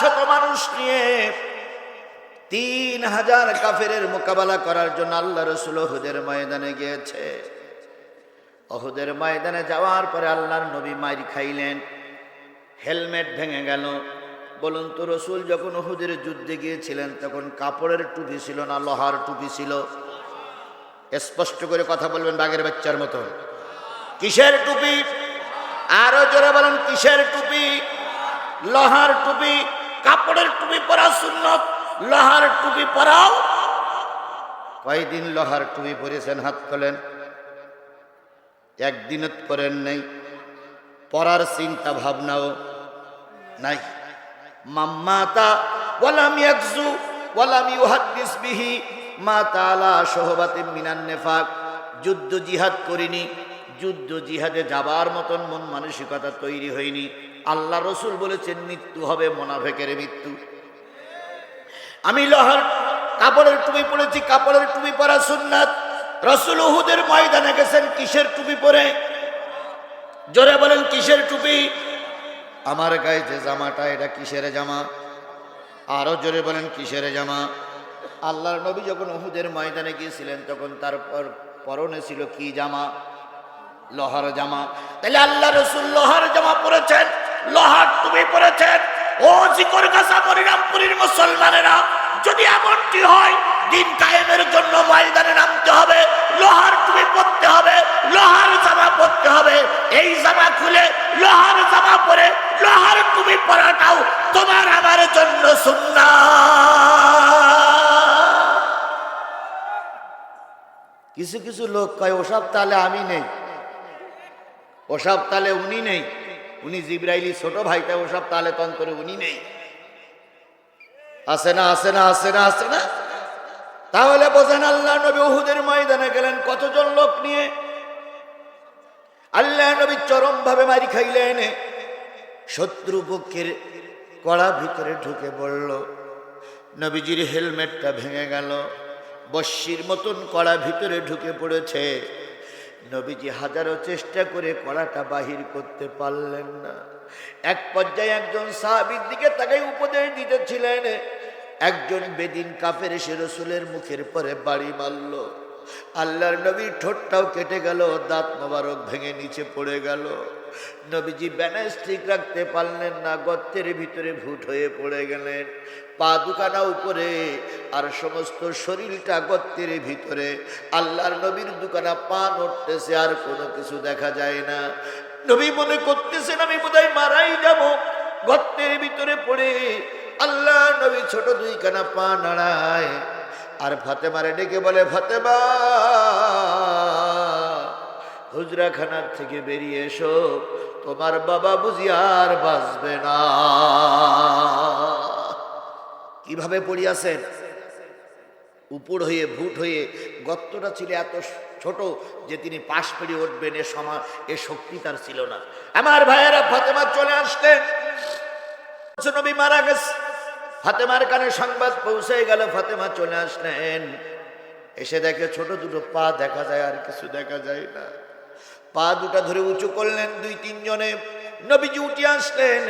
শত মানুষ নিয়ে তিন হাজার কাফেরের মোকাবেলা করার জন্য আল্লাহ রসুল ওহুদের ময়দানে গিয়েছে। অহুদের ময়দানে যাওয়ার পরে আল্লাহর নবী মারি খাইলেন, হেলমেট ভেঙে গেল। বলুন তো রসুল, যখন ওহুদের যুদ্ধে গিয়েছিলেন তখন কাপড়ের টুপি ছিল না, লোহার টুপি ছিল? স্পষ্ট করে কথা বলবেন বাঘের বাচ্চার মতো। কিসের টুপি? আরও জোরে বলেন, কিসের টুপি? লোহার টুপি? কাপড়ের টুপি পরা সুন্নত, লোহার টুপি পরাও। কয়দিন লোহার টুপি পরেছেন, হাত তোলেন একদিন করেন নেই। পরার চিন্তা ভাবনাও নাই। মাম্মাতা ওয়ালাম ইয়াকজু ওয়ালাম ইউহাদ্দিস বিহি, মা তাআলা সোহবাতে মিনান নেফাক। যুদ্ধ জিহাদ করিনি, যুদ্ধ জিহাদে যাবার মতন মন মানসিকতা তৈরি হয়নি। আল্লাহ রসুল বলেছেন, মৃত্যু হবে মোনাফেকের মৃত্যু। আমি লোহার কাপড়ের টুপি পরেছি, কাপড়ের টুপি পরা সুন্নাত। রসুল উহুদের ময়দানে গেছেন, কিসের টুপি পরে? জোরে বলেন, কিসের টুপি? আমার গায়ে যে জামাটা, এটা কিসের জামা? আরও জোরে বলেন, কিসের জামা? আল্লাহর নবী যখন উহুদের ময়দানে গিয়েছিলেন, তখন তারপর পরনে ছিল কি জামা? লোহার জামা। তাহলে আল্লাহ রসুল লোহার জামা পরেছেন। লোহার টুপি পরেছেন ও জিকর গাছা পরিণামপুরীর মুসলমানেরা, যদি এমনটি হয়, দিন কায়েমের জন্য ময়দানে নামতে হবে, লোহার টুপি পরতে হবে, লোহার জামা পরতে হবে। এই জামা খুলে লোহার জামা পরে লোহার টুপি পরাটাও তোমার আমার জন্য সুন্না কিছু কিছু লোক কয়, ওসব তালে আমি নেই। ওসব তালে উনি নেই। উনি জিব্রাইলি ছোট ভাইটা ওসব তালে তন্তরে উনি নেই। আসে না আসে না আসে না আসে না। তাহলে বোঝেন আল্লাহ নবী উহুদের ময়দানে গেলেন কতজন লোক নিয়ে? আল্লাহ নবী চরম ভাবে মারি খাইলেন। শত্রু পক্ষের কড়া ভিতরে ঢুকে পড়ল। নবীজির হেলমেটটা ভেঙে গেল। বস্যির মতন কড়া ভিতরে ঢুকে পড়েছে। নবীজি হাজারো চেষ্টা করে কড়াটা বাহির করতে পারলেন না। এক পর্যায়ে একজন সাহাবির দিকে তাকে উপদেশ দিতেছিলেন, একজন বেদিন কাফের এসে রসুলের মুখের পরে বাড়ি মারল। আল্লাহর নবীর ঠোঁটটাও কেটে গেল, দাঁত মোবারক ভেঙে নিচে পড়ে গেল। নবীজি ব্যানেজ ঠিক রাখতে পারলেন না, গর্তের ভিতরে ভুট হয়ে পড়ে গেলেন। পা দুখানা উপরে, আর সমস্ত শরীরটা গর্তের ভিতরে। আল্লাহর নবীর দুখানা পা নড়তেছে, আর কোনো কিছু দেখা যায় না। নবী মনে করতেছেন, আমি বোধহয় মারাই যাব, গর্তের ভিতরে পড়ে। আল্লাহ নবী ছোট দুইখানা পা নাড়ায়। আর ফাতেমারে ডেকে বলে, ফাতেমা, হুজরাখানার থেকে বেরিয়ে এসো, তোমার বাবা বুঝি আর বাঁচবে না। কীভাবে পড়িয়াছেন উপর হয়ে ভুট হয়ে, গর্তটা ছিল এত ছোট যে তিনি পাশ পেরিয়ে উঠবেন, এ সময় এ শক্তি তার ছিল না। আমার ভাইয়েরা, ফাতেমা চলে আসলেন নবী মারা গেছে। ফাতেমার কানে সংবাদ পৌঁছে গেল, ফাতেমা চলে আসলেন। এসে দেখে ছোট দুটো পা দেখা যায়, আর কিছু দেখা যায় না। পা দুটা ধরে উঁচু করলেন দুই তিনজনে। নবীজি উঠে আসলেন।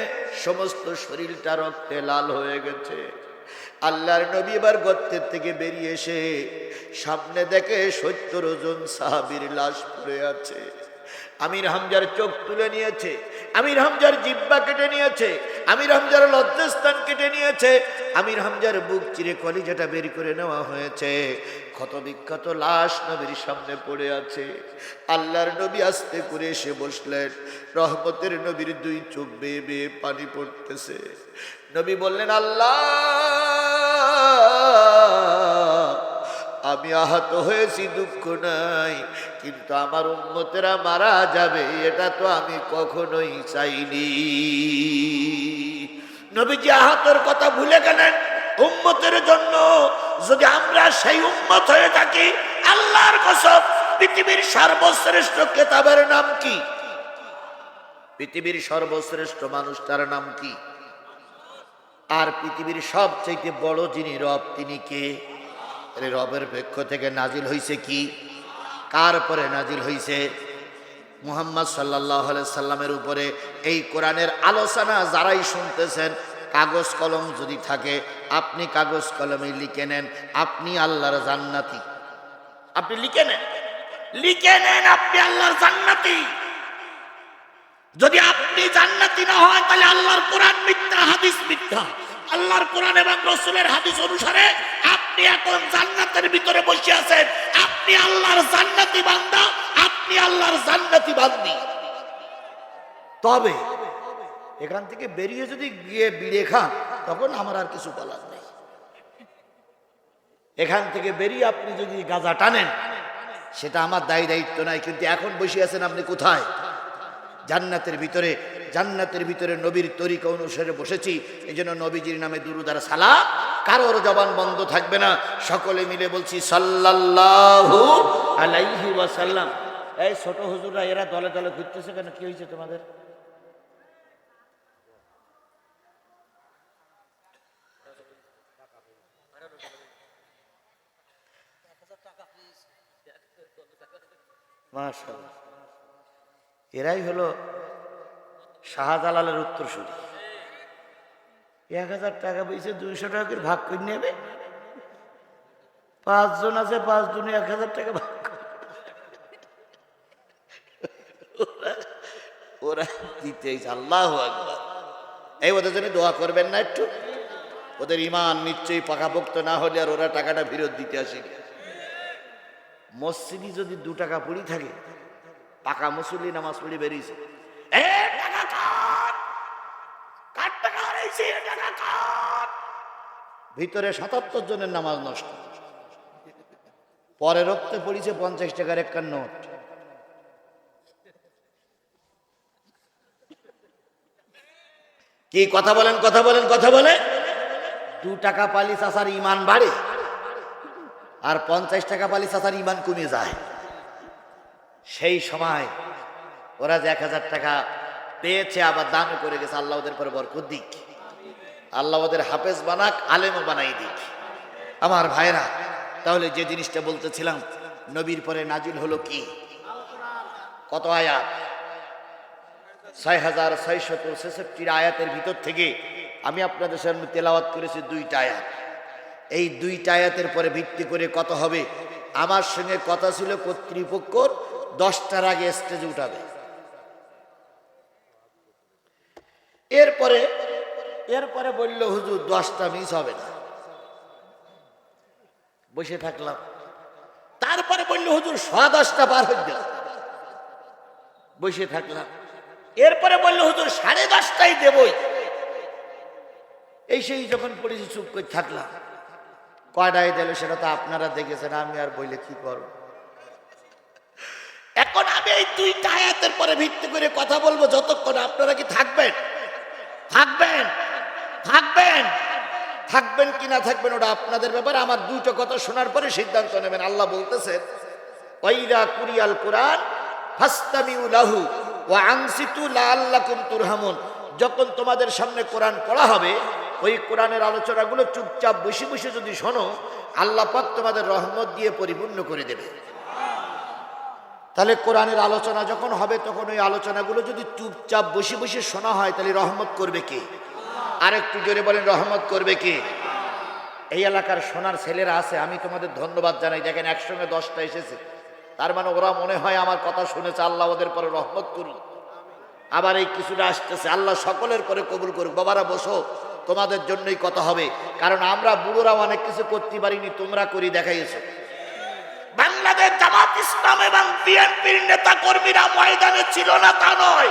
সমস্ত শরীরটা রক্তে লাল হয়ে গেছে। আল্লাহর নবী এবার গর্তের থেকে বেরিয়ে এসে সামনে দেখে সত্তর জন সাহাবির লাশ পড়ে আছে। আমির হামজার চোখ তুলে নিয়েছে। আমির হামজার জিব্বা কেটে নিয়েছে, আমির হামজার লজ্জাস্থান কেটে নিয়েছে, আমির হামজার বুক চিরে কলিজাটা বের করে নেওয়া হয়েছে। ক্ষত বিখ্যাত লাশ নবীর সামনে পড়ে আছে। আল্লাহর নবী আস্তে করে এসে বসলেন, রহমতের নবীর দুই চোখ বেয়ে বেয়ে পানি পড়তেছে। নবী বললেন, আল্লাহ, আমি আহত হয়েছি, দুঃখ নাই। কিন্তু আমার উন্মতেরা মারা যাবে, এটা তো আমি কখনোই চাইনি। নবীজি আহতর কথা ভুলে গেলেন, উম্মতের জন্য যদি আমরা সেই উম্মত হয়ে থাকি, আল্লাহর কসব পৃথিবীর সর্বশ্রেষ্ঠ কেতাবের নাম কি? পৃথিবীর সর্বশ্রেষ্ঠ মানুষটার নাম কি? আর পৃথিবীর সবচেয়ে বড় যিনি রব, তিনি কে? রবের পক্ষ থেকে নাজিল হয়েছে কি? কার পরে নাজিল হইছে? মুহাম্মদ সাল্লাহ সাল্লামের উপরে এই কোরআনের আলোচনা যারাই শুনতেছেন, কাগজ কলম যদি থাকে, আপনি কাগজ কলমে লিখে নেন, আপনি আল্লাহর জান্নাতি। আপনি লিখে নেন। লিখে নেন আপনি আল্লাহর জান্নাতি। যদি আপনি জান্নাতি না হয় তাহলে আল্লাহর কোরআন মিথ্যা, হাদিস মিথ্যা। আল্লাহর কোরআন এবং রসুলের হাদিস অনুসারে আপনি এখন জান্নাতের ভিতরে বসে আছেন। আপনি আল্লাহর জান্নাতি বান্দা, আপনি আল্লাহর জান্নাতি বান্দি। তবে এখান থেকে বেরিয়ে যদি গিয়ে বিড়ে খান, তখন আমার আর কিছু বলার নেই। এখান থেকে বেরিয়ে আপনি যদি গাঁজা টানেন, সেটা আমার দায়ী দায়িত্ব নাই কিন্তু এখন বসে আছেন আপনি কোথায়? জান্নাতের ভিতরে জান্নাতের ভিতরে নবীর তরিকা অনুসারে বসেছি এই জন্য নবীজির নামে দুরুদার সালা কারোর জবান বন্ধ থাকবে না। সকলে মিলে বলছি, সাল্লাল্লাহু আলাইহি ওয়াসাল্লাম। এই ছোট হুজুররা, এরা দলে দলে ঘুরতেছে কেন? কি হয়েছে তোমাদের? এরাই হলো শাহজালালের উত্তরসূরি। এক হাজার টাকা পেয়েছে দুইশো টাকা করে ভাগ করে নেবে। পাঁচজন আছে পাঁচজনে এক হাজার টাকা ভাগ। ওরা- দিতে আল্লাহ এই ওদের জন্য দোয়া করবেন না একটু। ওদের ইমান নিশ্চয়ই পাকাপোক্ত না হলে আর ওরা টাকাটা ফেরত দিতে আসেনি মসজিদে যদি দু টাকা পড়ি থাকে, পাকা মুসল্লি নামাজ পড়ে বেরিয়েছে এ টাকা কাট! কাট টাকা হারাইছে, এ টাকা কাট! ভিতরে সাতাত্তর জনের নামাজ নষ্ট। পরে রক্তে পড়িছে পঞ্চাশ টাকার একটা নোট। কি কথা বলেন কথা বলেন, কথা বলে দু টাকা পালি চাষার ইমান বাড়ে, আর পঞ্চাশ টাকা পালি চাষার ইমান কমে যায়। সেই সময় ওরা যে এক হাজার টাকা পেয়েছে, আবার দানও করে গেছে, আল্লাহ ওদের পরে বরকত দিক। আল্লাহ ওদের হাফেজ বানাক, আলেমও বানাই দিক। আমার ভাইরা, তাহলে যে জিনিসটা বলতেছিলাম, নবীর পরে নাজিল হলো কি? কত আয়াত? ছয় হাজার ছয়শত ছেষট্টির আয়াতের ভিতর থেকে আমি আপনাদের সামনে তেলাওয়াত করেছি দুইটা আয়াত। এই দুইটা আয়াতের পরে ভিত্তি করে কত হবে? আমার সঙ্গে কথা ছিল কর্তৃপক্ষর, দশটার আগে স্টেজে উঠাবে। এরপরে এরপরে বলল, হুজুর, দশটা মিস হবে না। বসে থাকলাম। তারপরে বলল, হুজুর, সোয়া দশটা পার হয়ে বসে থাকলাম। এরপরে বলল, হুজুর, সাড়ে দশটাই দেবই। এই সেই যখন পড়েছি, চুপ করে থাকলাম। কয়টায় দিল, সেটা তো আপনারা দেখেছেন, আমি আর বইলে কি করব? এখন আমি এই দুইটা আয়াতের পরে ভিত্তি করে কথা বলব, যতক্ষণ আপনারা কি থাকবেন? থাকবেন? থাকবেন। থাকবেন কি না থাকবেন ওটা আপনাদের ব্যাপারে। আমার দুইটা কথা শোনার পরে সিদ্ধান্ত নেবেন। আল্লাহ বলতেছেন ওয়াইদা কুরিয়াল কোরআন লাহু ওয়া আনসিতু লাআল্লাকুম তুরহামুন। যখন তোমাদের সামনে কোরআন পড়া হবে, ওই কোরআনের আলোচনাগুলো চুপচাপ বসে বসে যদি শোনো, আল্লাহ পাক তোমাদের রহমত দিয়ে পরিপূর্ণ করে দেবে। তাহলে কোরআনের আলোচনা যখন হবে, তখন ওই আলোচনাগুলো যদি চুপচাপ বসে বসে শোনা হয়, তাহলে রহমত করবে কে? আর একটু জোরে বলেন, রহমত করবে কে? এই এলাকার সোনার ছেলেরা আছে, আমি তোমাদের ধন্যবাদ জানাই। দেখেন, একসঙ্গে দশটা এসেছে। তার মানে ওরা মনে হয় আমার কথা শুনেছে, আল্লাহ ওদের পরে রহমত করুন আবার এই কিছুটা আসতেছে, আল্লাহ সকলের পরে কবুল করুক। বাবারা, বসো, তোমাদের জন্যই কথা হবে। কারণ আমরা বুড়োরা অনেক কিছু করতে পারিনি, তোমরা করি দেখাইছো বাংলাদেশ জামাত ইসলাম এবং বিএনপির নেতা কর্মীরা ময়দানে ছিল না তা নয়।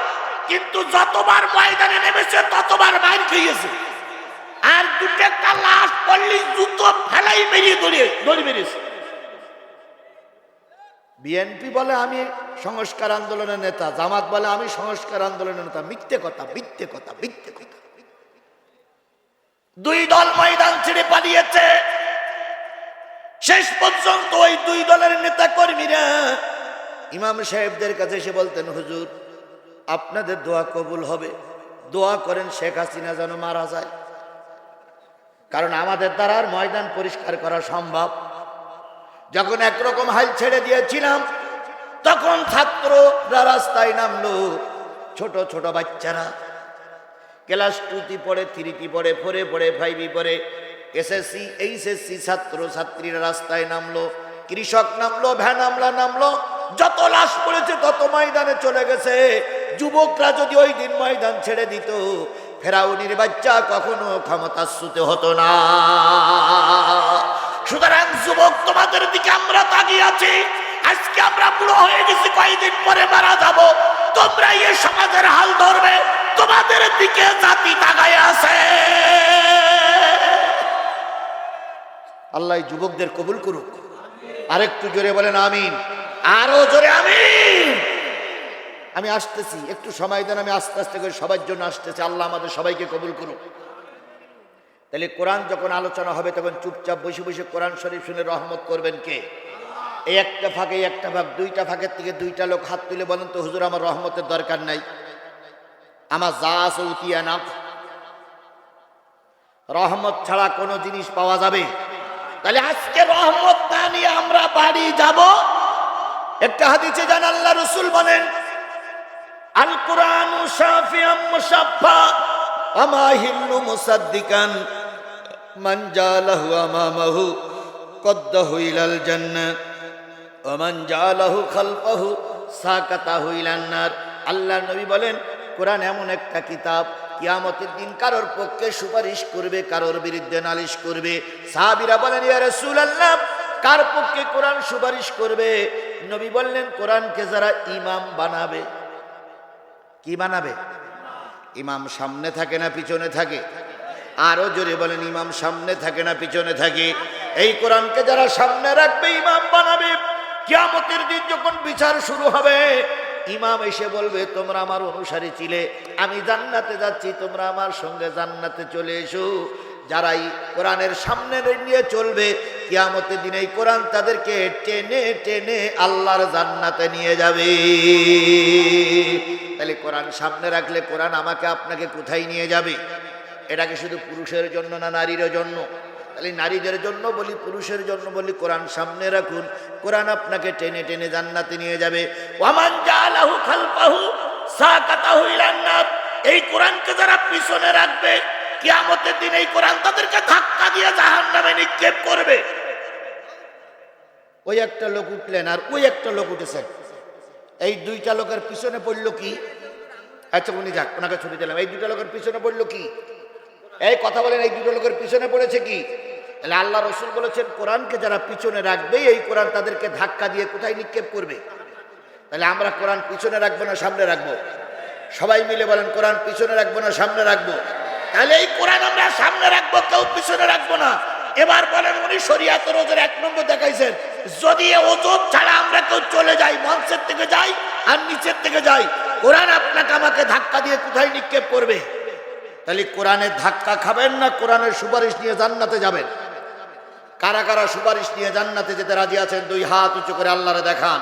কিন্তু যতবার ময়দানে নেমেছে ততবার মাইর খেয়েছে। আর দুটো একটা লাশ পড়লি জুতো ফেলাই বেরিয়ে দড়িয়ে দড়ি বেরিয়েছে। বিএনপি বলে আমি সংস্কার আন্দোলনের নেতা জামাত বলে আমি সংস্কার আন্দোলনের নেতা। মিথ্যে কথা মিথ্যে কথা মিথ্যে কথা। দুই দল ময়দান ছেড়ে পালিয়েছে। শেষ পর্যন্ত ওই দুই দলের নেতা কর্মীরা ইমাম সাহেবদের কাছে এসে বলতেন হুজুর আপনাদের দোয়া কবুল হবে। দোয়া করেন শেখ হাসিনা যেন মারা যায়। কারণ আমাদের দ্বারা ময়দান পরিষ্কার করা সম্ভব। যখন একরকম হাল ছেড়ে দিয়েছিলাম, তখন ছাত্ররা রাস্তায় নামলো ছোট ছোট বাচ্চারা। ক্লাস টুতি পড়ে থ্রিটি পড়ে, ফোরে পড়ে, ফাইভি পড়ে, এসএসসি, এইচএসসি ছাত্র ছাত্রীরা রাস্তায় নামলো, কৃষক নামলো, ভ্যান আমলা নামলো, যত লাশ পড়েছে তত ময়দানে চলে গেছে। যুবকরা যদি ওই দিন ময়দান ছেড়ে দিত, ফেরাউনির বাচ্চা কখনো ক্ষমতাচ্যুত হতো না। সুতরাং যুবক, তোমাদের দিকে আমরা তাকিয়ে আছি। আজকে আমরা বুড়ো হয়ে গেছি কয়েকদিন পরে মারা যাব? তোমরা এই সমাজের হাল ধরবে, তোমাদের দিকে জাতি তাকায় আছে। আল্লাহ যুবকদের কবুল করুক। আরেকটু জোরে বলেন আমিন। আরও জোরে আমিন। আমি আসতেছি, একটু সময় দেন, আমি আস্তে আস্তে করে সবার জন্য আসতেছি। আল্লাহ আমাদের সবাইকে কবুল করুক। তাহলে কোরআন যখন আলোচনা হবে, তখন চুপচাপ বসে বসে কোরআন শরীফ শুনে রহমত করবেন কে? এই একটা ফাঁকে একটা ভাগ দুইটা ফাঁকের থেকে দুইটা লোক হাত তুলে বলেন তো, হুজুর, আমার রহমতের দরকার নাই। আমার যা আছে উতিয়া না রহমত ছাড়া কোনো জিনিস পাওয়া যাবে? তাহলে আজকে রহমত না নিয়ে আমরা বাড়ি যাব? একটা হাদিসে জান আল্লাহ রসুল বলেন আল কোরআন শাফিয়াম মুসাফফা আমা হিল্লু মুসাদ্দিকান, মান জালাহু আমামাহু, কদ্দাহু ইলাল জান্নাত ওমান জালাহু খালফাহু, সাকাতাহু ইলান নার। আল্লাহ নবী বলেন, কোরআন এমন একটা কিতাব, কিয়ামতের দিন কারোর পক্ষে সুপারিশ করবে, কারোর বিরুদ্ধে নালিশ করবে। সাহাবীরা বলেন, ইয়া রাসূলুল্লাহ, কার পক্ষে কোরআন সুপারিশ করবে? নবী বললেন, কোরআনকে যারা ইমাম বানাবে কি বানাবে? ইমাম সামনে থাকে না পিছনে থাকে? আরও জোরে বলেন, ইমাম সামনে থাকে না পিছনে থাকে? এই কোরআনকে যারা সামনে রাখবে, ইমাম বানাবে। কিয়ামতের দিন যখন বিচার শুরু হবে, ইমাম এসে বলবে, তোমরা আমার অনুসারী ছিলে, আমি জান্নাতে যাচ্ছি, তোমরা আমার সঙ্গে জান্নাতে চলে এসো। যারাই কোরআনের সামনে নিয়ে চলবে, কিয়ামতের দিন এই কোরআন তাদেরকে টেনে টেনে আল্লাহর জান্নাতে নিয়ে যাবে। তাহলে কোরআন সামনে রাখলে কোরআন আমাকে আপনাকে কোথায় নিয়ে যাবে? এটাকে শুধু পুরুষের জন্য না নারীর জন্য? তাহলে নারীদের জন্য বলি, পুরুষের জন্য বলি, কোরআন সামনে রাখুন। কোরআন আপনাকে টেনে টেনে জান্নাতে নিয়ে যাবে। ওয়ামান জালাহু খালফাহু সাকাতাহু ইলান নার এই কোরআনকে যারা পিছনে রাখবে, কিয়ামতের দিন এই কোরআন তাদেরকে ধাক্কা দিয়ে জাহান্নামে নিক্ষেপ করবে। ওই একটা লোক উঠলেন আর ওই একটা লোক উঠেছেন এই দুইটা লোকের পিছনে পড়ল কি? আচ্ছা উনি যাক, ওনাকে ছুটি দিলাম। এই দুইটা লোকের পিছনে পড়ল কি? এই কথা বলেন, এই দুটো লোকের পিছনে পড়েছে কি? তাহলে আল্লাহ রসুল বলেছেন, কোরআনকে যারা পিছনে রাখবে এই কোরআন তাদেরকে ধাক্কা দিয়ে কোথায় নিক্ষেপ করবে? তাহলে আমরা কোরআন পিছনে রাখব না সামনে রাখব? সবাই মিলে বলেন, কোরআন পিছনে রাখব না সামনে রাখব? তাহলে এই কোরআন আমরা সামনে রাখব, কেউ পিছনে রাখব না। এবার বলেন উনি শরিয়াত রোজের এক নম্বর দেখাইছেন। যদি এ ওজোর ছাড়া আমরা কেউ চলে যাই, মঞ্চের থেকে যাই আর নিচের থেকে যাই, কোরআন আপনাকে আমাকে ধাক্কা দিয়ে কোথায় নিক্ষেপ করবে? তাহলে কোরআনের ধাক্কা খাবেন না, কোরআনের সুপারিশ নিয়ে জান্নাতে যাবেন? কারা কারা সুপারিশ নিয়ে জান্নাতে যেতে রাজি আছেন? দুই হাত উঁচু করে আল্লাহরে দেখান।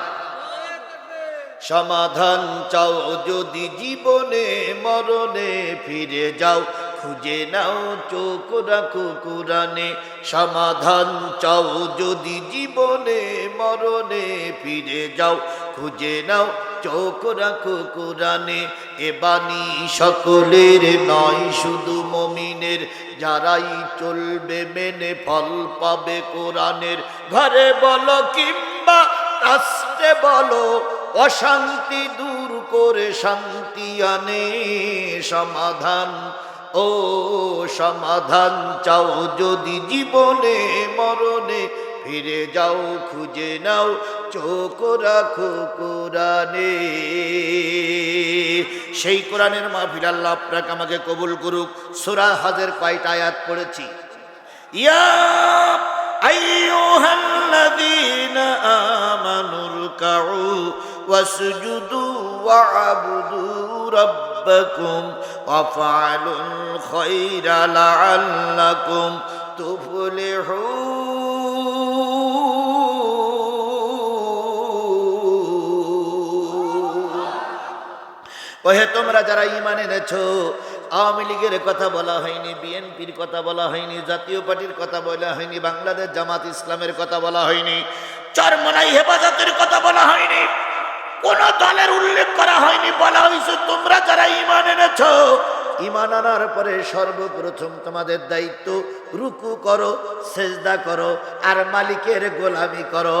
সমাধান চাও যদি জীবনে, মরণে ফিরে যাও। খুঁজে নাও, চোখ রাখো কোরআনে। সমাধান চাও যদি জীবনে, মরণে ফিরে যাও। খুঁজে নাও, চোখ রাখো কোরআনে। এ বাণী সকলের নয়, শুধু মমিনের। যারাই চলবে মেনে ফল পাবে কোরআনের। ঘরে বলো কিংবা রাস্তে বলো, অশান্তি দূর করে শান্তি আনে। সমাধান ও সমাধান চাও যদি জীবনে, মরণে ফিরে যাও, খুঁজে নাও, চোখ রাখো কোরআনে। সেই কোরআনের মা আল্লাহ আপনাকে আমাকে কবুল করুক। সুরা হাজের কয়টা আয়াত পড়েছি? ইয়া আমানুর কাউ ওয়াসজুদু ربكم وافعلوا الخير لعلكم تفلحون ওহে তোমরা যারা ইমান এনেছো আওয়ামী লীগের কথা বলা হয়নি বিএনপির কথা বলা হয়নি জাতীয় পার্টির কথা বলা হয়নি বাংলাদেশ জামাত ইসলামের কথা বলা হয়নি চরমনাই হেফাজতের কথা বলা হয়নি কোন দলের উল্লেখ করা হয়নি, বলা হয়েছে তোমরা যারা ইমান এনেছো। ইমান আনার পরে সর্বপ্রথম তোমাদের দায়িত্ব, রুকু করো, সেজদা করো, আর মালিকের গোলামি করো,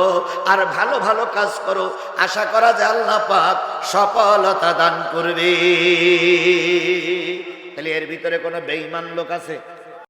আর ভালো ভালো কাজ করো। আশা করা যায় আল্লাহ পাক সফলতা দান করবে। তাহলে এর ভিতরে কোনো বেঈমান লোক আছে?